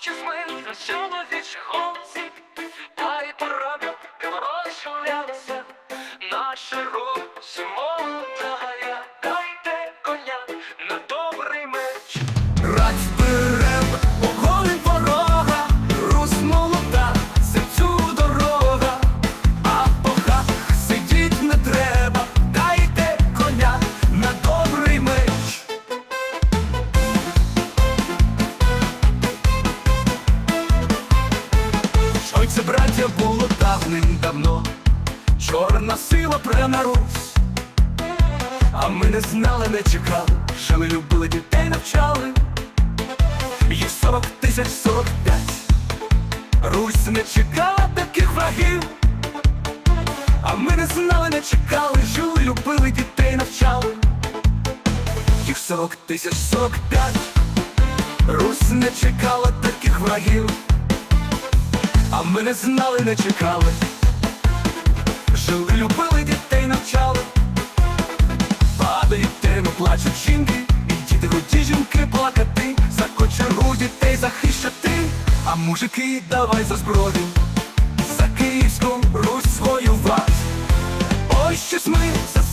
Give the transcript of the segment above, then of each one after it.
ще ми на чоловічі це було давним-давно, чорна сила прена Русь. А ми не знали, не чекали, жили, любили, дітей навчали. Їх сорок тисяч сорок п'ять. Русь не чекала таких врагів. А ми не знали, не чекали, жили, любили, дітей навчали. Їх сорок тисяч сорок п'ять. Русь не чекала таких врагів. А ми не знали, не чекали. Жили, любили, дітей навчали. Падають теми, плачуть жінки, і діти годі жінки плакати, за кочергу дітей захищати, а мужики давай за зброю, за Київську Русь воювати. Ой, щось ми засиділись,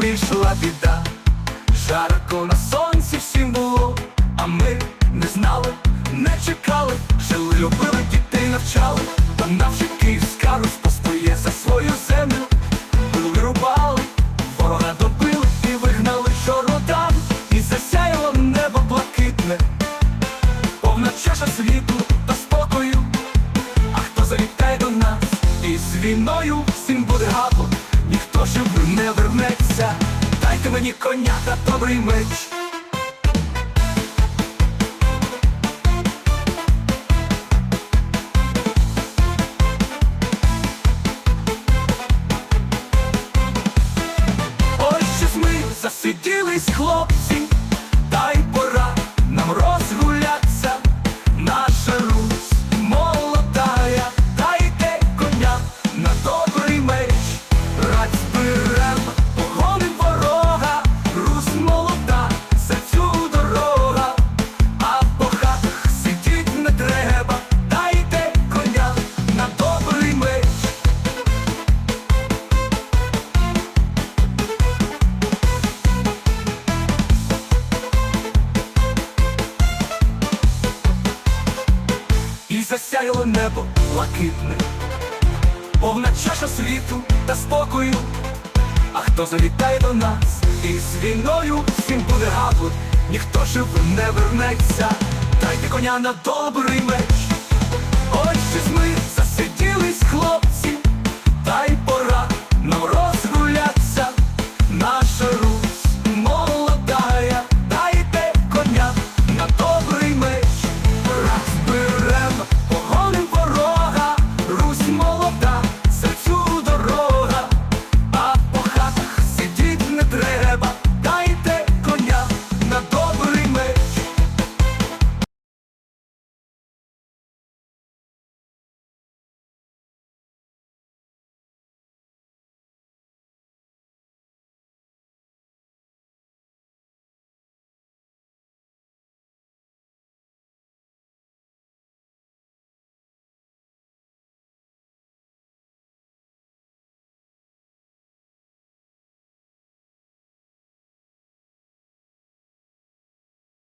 прийшла біда, жарко на сонці всім було, а ми не знали, не чекали, жили, любили, дітей навчали, та навчи Київська Русь постоє за свою землю, рубали, ворога добили і вигнали чорнотам, і засяяло небо блакитне, повна чаша світу не вернеться. Дайте мені коня та добрий меч. Ось щось ми засиділись, хлопці, засяяло небо блакитне, повна чаша світу та спокою. А хто завітає до нас із війною, всім буде гапло, ніхто жив не вернеться. Дайте коня на добрий меч. Ось щось ми засиділись, хлоп,